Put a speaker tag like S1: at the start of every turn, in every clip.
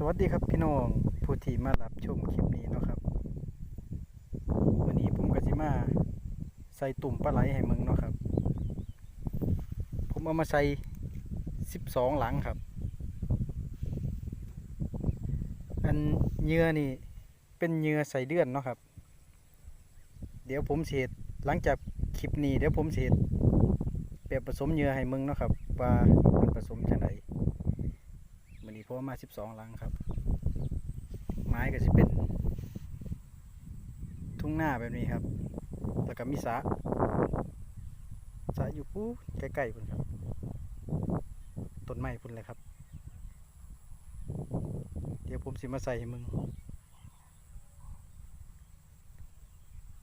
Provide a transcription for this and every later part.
S1: สวัสดีครับพี่น้องผู้ที่มารับชมคลิปนี้เนาะครับ วันนี้ผมก็สิมาใส่ตุ่มปลาไหลให้มึงเนาะครับ ผมเอามาใส่สิบสองหลังครับ อันเหยื่อนี่เป็นเหยื่อใส่เดือนเนาะครับ เดี๋ยวผมเสร็จหลังจากคลิปนี้เดี๋ยวผมเสร็จแบบผสมเหยื่อให้มึงเนาะครับว่ามันผสมจังไดวัน เพราะว่ามา12ลังครับ ไม้ก็จะเป็น ทุ่งหน้าแบบนี้ครับแล้วก็มีสระสระอยู่ปูใกล้ๆพุ่นครับต้นไม้พุ่นเลยครับ เดี๋ยวผมสิมาใส่ให้มึง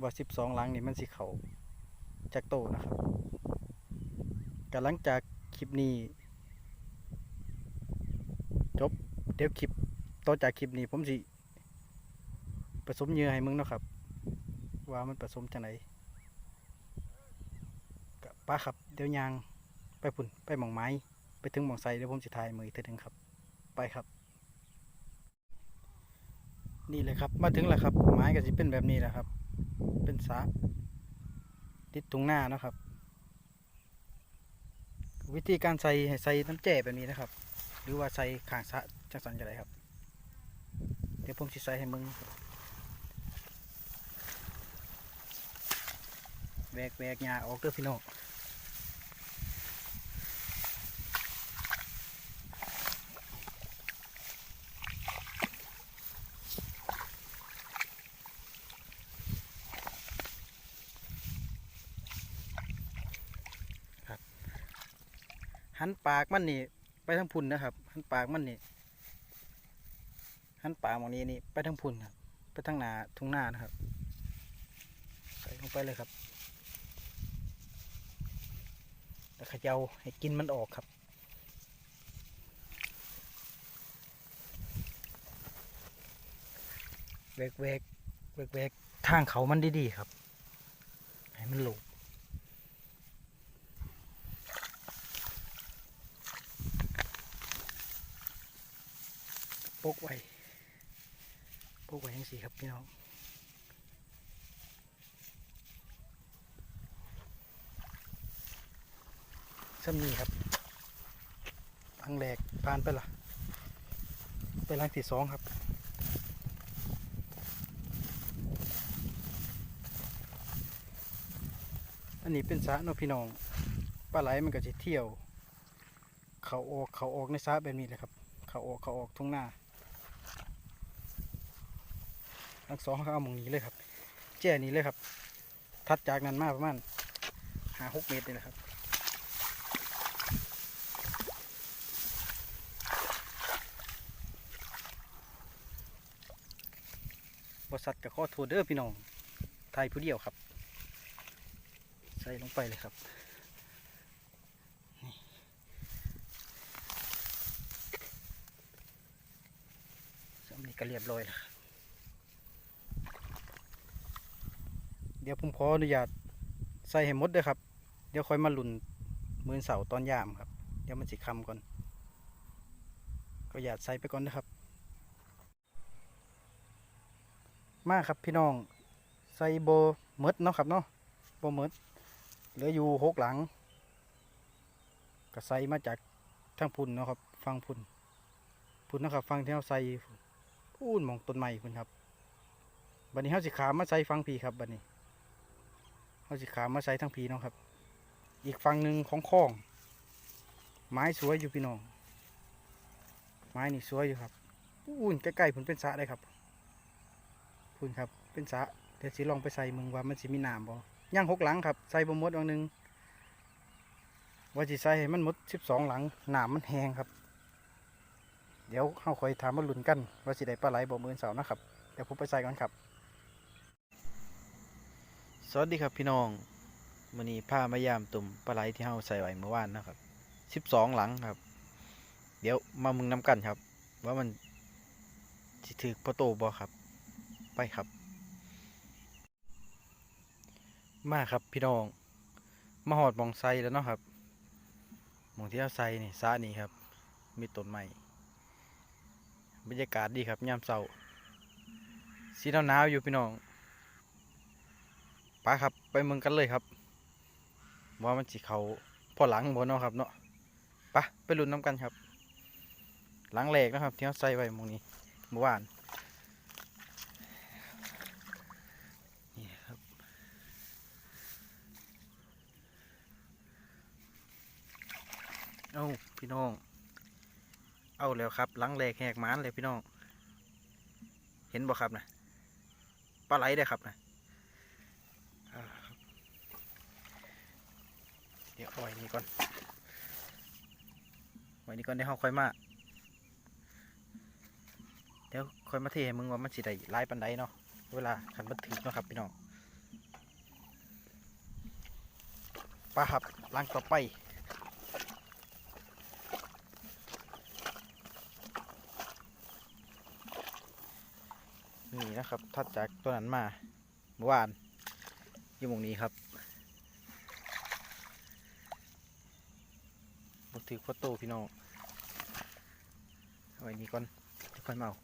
S1: ว่า12ลังนี่มันสิเขาจากโตนะครับก็หลังจากคลิปนี้ เเดี๋ยวคลิปต่อจากคลิปนี้ผมสิผสมเยื่อให้มึงเนาะครับ ว่ามันผสมจังไหนกับป้าครับเดี๋ยวยางไปพุ่นไปหมองไม้ ไปถึงหมองไซเดี๋ยวผมสิถ่ายมืออีกเทีนึงครับ ไปครับ นี่เลยครับ มาถึงแล้วครับ ไม้ก็สิเป็นแบบนี้แหละครับ เป็นสระติดตรงหน้านะครับ วิธีการใส่ให้ใส่น้ำแจ่แบบนี้นะครับ หรือว่าใส่ขางสะจังสันก็ได้ครับ เดี๋ยวผมสิใส่ให้มึงแวกแวกหญ้าออกเด้อพี่น้องครับหันปากมันนี่ ไปทางพุ่นนะครับ หันปากมันนี่ หันปาหมองนี้นี่ไปทางพุ่นครับไปทางหนาทุ่งหน้านะครับใส่ลงไปเลยครับแล้วเขย่าให้กินมันออกครับเวกเวกเวกเวกทางเขามันดีๆครับ ให้มันหลงปกไว้ ปกไว้ยังสีครับพี่น้องซ้ำนี่ครับลังแรกผ่านไปละไปลังที่สองครับอันนี้เป็นสระเนาะพี่น้องปลาไหลมันก็จะเที่ยว เขาออกเขาออกในสระแบบนี้เลยครับ เขาออกเขาออกทุ่งหน้า ทั้งสองเขาเอามองนี้เลยครับ แจ้นี้เลยครับ ทัดจากนั้นมาประมาณห้าหกเมตรนี่แหละครับบริษัทกับข้อโทษเด้อพี่น้อง ไทยผู้เดียวครับ ใส่ลงไปเลยครับนี่สำนีก็เรียบร้อยแล้วครับ เดี๋ยวผมขออนุญาตใส่ให้มดด้อครับ เดี๋ยวค่อยมาหลุนมือเสาตอนยามครับ เดี๋ยวมันสิคำก่อน ก็อยากใส่ไปก่อนนะครับ มาครับพี่น้อง ใส่โบเมดเนาะครับเนาะโบเมดเหลืออยู่หกหลังก็ใส่มาจากทางพุ่นเนาะครับ ฟังพุ่นพุ่นนะครับ ฟังที่เราใส่พูนมองต้นไม้พุ่นครับบัดนี้เขาสิขามมาใส่ฟังพีครับบัดนี้ เขาสิขามมาใส่ทั้งพีเนาะครับ อีกฝั่งหนึ่งของคลอง ไม้สวยอยู่พี่น้อง ไม้นี่สวยอยู่ครับอู้นใกล้ๆพุ่นเป็นสะได้ครับพุ่นครับ เป็นสะเดี๋ยวสิลองไปใส่มึงว่ามันสิมีน้ำบ่ย่างหกหลังครับ ใส่บ่มดอันหนึ่งว่าสิใส่ให้มันมดสิบสองหลังหน้ำมันแห้งครับ เดี๋ยวเฮาคอยถามมาลุ้นกัน ว่าสิได้ปลาไหลบ่มื้อเสานะครับ เดี๋ยวผมไปใส่ก่อนครับ สวัสดีครับพี่น้องมื้อนี้พามายามตุ่มปลาไหลที่เฮาใส่ไว้เมื่อวานนะครับสิบสองหลังครับ เดี๋ยวมามึงน้ำกันครับ ว่ามันสิถือพอโตบ่ครับ ไปครับ มาครับพี่น้อง มาหอดมองไซแล้วเนาะครับมองที่เราไซนี่ซานี่ครับ มีต้นไม้บรรยากาศดีครับยามเช้าสีหนาวๆอยู่พี่น้อง ไปครับ ไปเมืองกันเลยครับว่ามันสิเขาพอหลังบนเนาะครับเนาะไปไปลุ้นน้ำกันครับ หลังแหลกนะครับที่เขาใส่ไว้มงนี้เมื่อวานนี่ครับเอ้าพี่น้อง เอาแล้วครับหลังแหลกแหกหมานเลยพี่น้อง เห็นบ่ครับนะปลาไหลได้ครับนะอ่าครับ เดี๋ยวเอาไว้นี่ก่อนไว้นี่ก่อนเดี๋ยวเราค่อยมา เดี๋ยวค่อยมาเทให้มึงว่ามันสิได้หลายปันใดเนาะ เวลาขันบันทึกเนาะครับพี่น้องปลาครับล้างต่อไปนี่นะครับถัดจากตัวนั้นมาเมื่อวานอยู่มงนี้ครับบก ถือพ่อโตพี่น้องเอาไว้นี่ก่อนเดี๋ยวค่อยมาเอา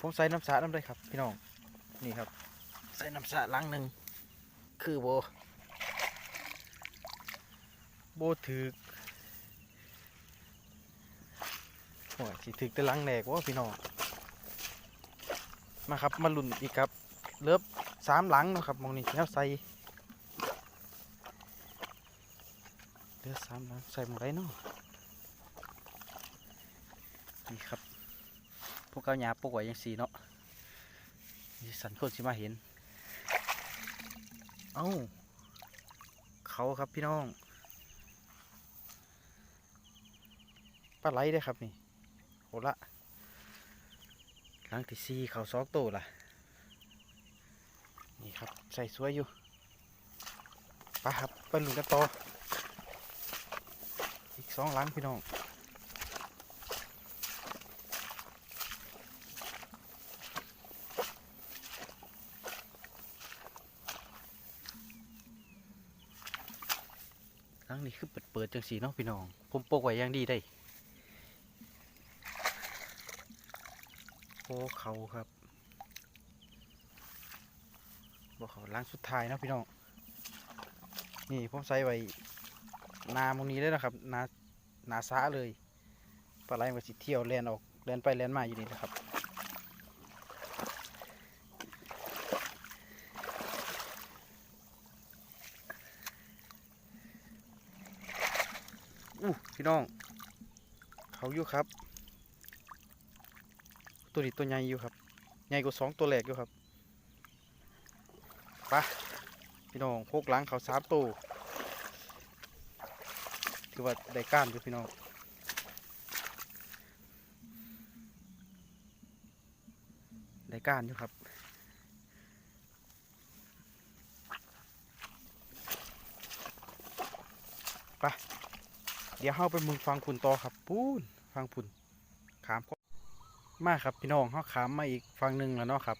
S1: ผมใส่น้ำสาน้ำได้ครับ พี่น้องนี่ครับ ใส่น้ำสาลังหนึ่งคือโบโบถือโอ้ยสิถือแต่ลังแหลกวะพี่น้องมาครับมาลุ่นอีกครับ เลิฟสามหลังนะครับมองนี่แล้วใส่ ลือสามหลังใส่หมดไรเนาะนี่ครับ พวกเขาหยาปลูกไว้ยังสีเนาะนี่สันคนสิมาเห็น เอ้า เขาครับพี่น้องปลาไหลได้ครับนี่โหละครั้งที่สี่เขาซอกโตล่ะ นี่ครับ ใส่สวยอยู่ไปครับไปลุนกันต่อ สองหลังพี่น้องหลังนี้คือเปิดเปิดๆจังสีเนาะพี่น้อง ผมปกไว้อย่างดีได้โอ้เขาครับบอกเขาล้างสุดท้ายเนาะพี่น้อง นี่ผมใส่ไว้นามุนี้เลยนะครับ นา นาซาเลยปลาไหลมันสิเที่ยวแลนออกแลนไปแลนมาอยู่นี่นะครับอู้พี่น้อง เขาอยู่ครับ ตัวนี้ตัวใหญ่อยู่ครับใหญ่กว่าสองตัวแรกอยู่ครับไปะพี่น้องพกหล้างเขาสามตัว ถือว่าได้ก้านอยู่พี่น้องได้ก้านอยู่ครับไปเดี๋ยวเข้าไปมึงฟังพุ่นต่อครับปูนฟังพุ่นขามมาครับพี่น้องเขาขามมาอีกฝั่งหนึ่งแล้วเนาะครับ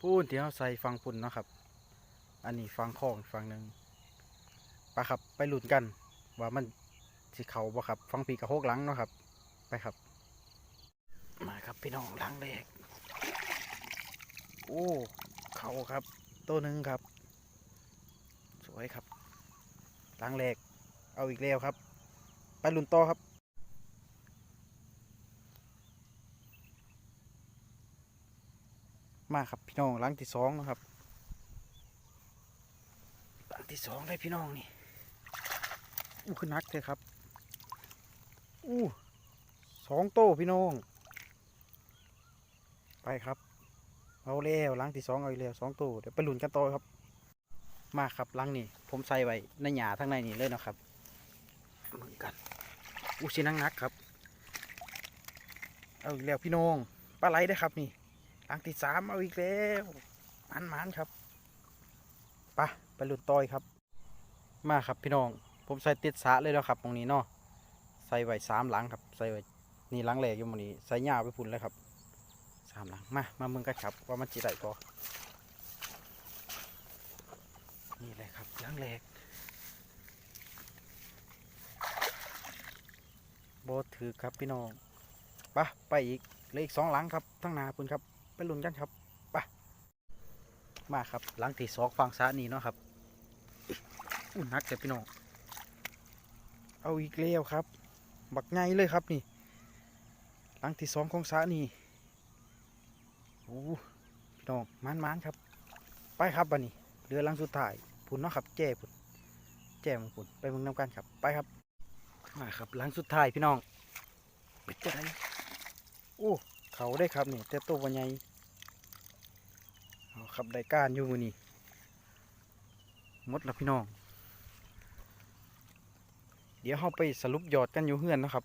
S1: พูนที่เขาใส่ฟังพุ่นเนาะครับ อันนี้ฟังคองฝั่งหนึ่งไปครับไปลุ้นกัน ว่ามัน สิเขาบ่ครับ ฟังปีกระโฮกหลังเนาะครับ ไปครับ มาครับพี่น้องหลังแรกโอ้เขาครับ ตัวหนึ่งครับ สวยครับหลังแรก เอาอีกแล้วครับ ไปลุ้นต่อครับมาครับพี่น้องหลังที่สองนะครับหลังที่สองได้พี่น้องนี่อู้ขึ้นนักเลยครับ อู้สองโต้พี่น้อง ไปครับ เอาแล้วหลังที่สองเอาอีกแล้วสองโต้เดี๋ยวไปลุนกันต่อครับ มาครับหลังนี่ ผมใส่ไว้ในหยาทั้งในนี่เลยนะครับเหมือนกันอู้ชินังนักครับ เอาอีกแล้วพี่น้องปลาไหลได้ครับนี่หลังที่สามเอาอีกแล้วมันมันๆครับไปะไปหลุดต่อยครับ มาครับพี่น้อง ผมใส่ติดสระเลยแล้วครับตรงนี้เนาะ ส่ไว้สามหลังครับใส่ไว้นี่หลังแรกอยู่ตรงนี้ใส่หญ้าไปพุ่นเลยครับสามหลังมามาเมืองกันครับว่ามันจีได้พอนี่เลยครับหลังแรกโบถือครับพี่น้องไปะไปอีกเลืออีกสองหลังครับทั้งนาพุ่นครับไปลุ้นกันครับไปมาครับหลังที่สองฟังซานี่เนาะครับอุ่นนักแต่พี่น้องเอาอีกแล้วครับ บักไงเลยครับนี่ หลังที่สองของซ้านี่โอ้พี่น้องมันมันๆครับ ไปครับบันนี้เรือหลังสุดท้ายพุ่นเนาะครับแจ้พุ่นแจ้มพุ่นไปมืองน้ำกันครับไปครับมาครับหลังสุดท้ายพี่น้องเป็นจะไรโอ้เขาได้ครับนี่แต่ตัววันใหญ่เอาครับได้การอยู่มือนี่มดล้วพี่น้อง เดี๋ยวเราไปสรุปยอดกันอยู่เฮือนนะครับ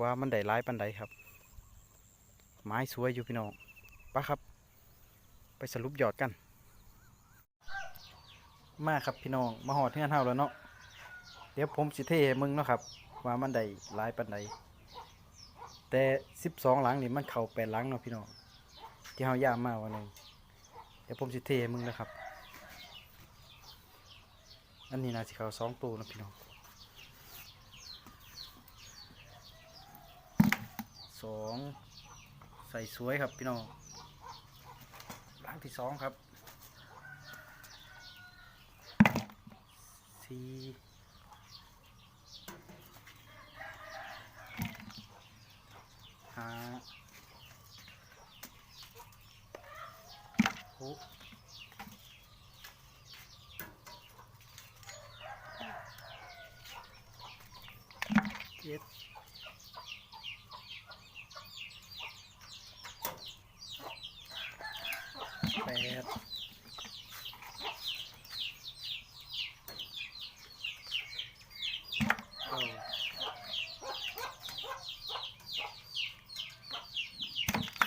S1: ว่ามันได้ร้ายปันใดครับ ไม้สวยอยู่พี่น้องปะครับ ไปสรุปยอดกัน มาครับพี่น้องมาหอดเฮือนเฮาแล้วเนาะเดี๋ยวผมสิเทให้มึงเนาะครับ ว่ามันได้ร้ายปันใดแต่สิบสองหลังนี่มันเข่าแปดหลังเนาะพี่น้องที่เฮาย่ามมาวันนึงเดี๋ยวผมสิเทให้มึงนะครับ อันนี้นะสิเขาสองตัวนะพี่น้อง สองใส่สวยครับพี่น้องหลังที่สองครับสี่ห้าหกเจ็ด แปดเก้า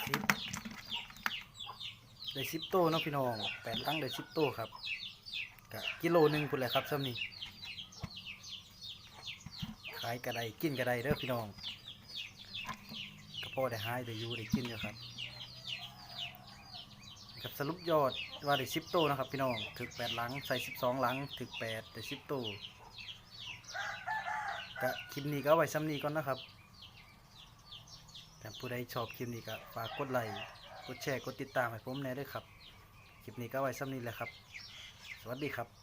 S1: สิบได้ สิบโตเนาะพี่น้องแปดตั้งได้สิบโตครับกะกิโลหนึ่งพุ่นแหละครับซ้ำนี่ขายกระไดกินกระไดเด้อพี่น้องก็พอได้หายได้อยู่ได้กินอยู่ครับครับสรุปยอดว่าได้สิบตู้นะครับพี่น้องถึกแปดหลังใส่สิบสองหลังถึกแปดได้สิบตู้ก็คลิปนี้ก็ไว้ซ้ำนี้ก่อนนะครับแต่ผู้ใดชอบคลิปนี้ก็ฝากกดไลค์ กดแชร์ กดติดตามให้ผมแน่ด้วยครับ คลิปนี้ก็ไว้ซ้ำนี้แหละครับ สวัสดีครับ